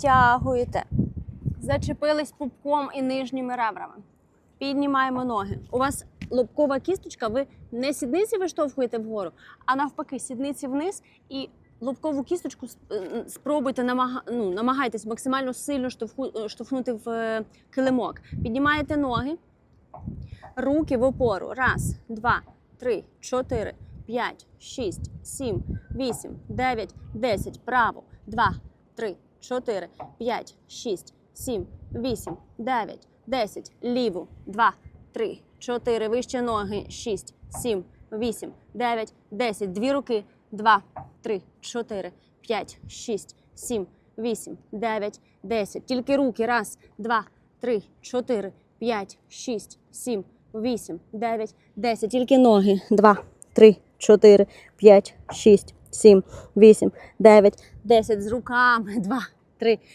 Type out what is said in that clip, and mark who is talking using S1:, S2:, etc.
S1: Тягуєте. Зачепились пупком і нижніми ребрами. Піднімаємо ноги. У вас лобкова кісточка, ви не сідниці виштовхуєте вгору, а навпаки, сідниці вниз і лобкову кісточку е, спробуйте намага... ну, намагайтесь максимально сильно штовху... е, штовхнути в е, килимок. Піднімаєте ноги, руки в опору. Раз, два, три, чотири, п'ять, шість, сім, вісім, дев'ять, десять. Право. Два, три, чотири, п'ять, шість, сім, вісім, дев'ять, десять. Ліву. Два, три, чотири. Вище ноги. Шість, сім, вісім, дев'ять, десять. Дві руки. Два, три, чотири, п'ять, шість, сім, вісім, дев'ять, десять. Тільки руки. Раз, два, три, чотири, п'ять, шість, сім, вісім, дев'ять, десять. Тільки ноги. Два, три, чотири, п'ять, шість, сім, вісім, дев'ять, десять. З руками. Два, три,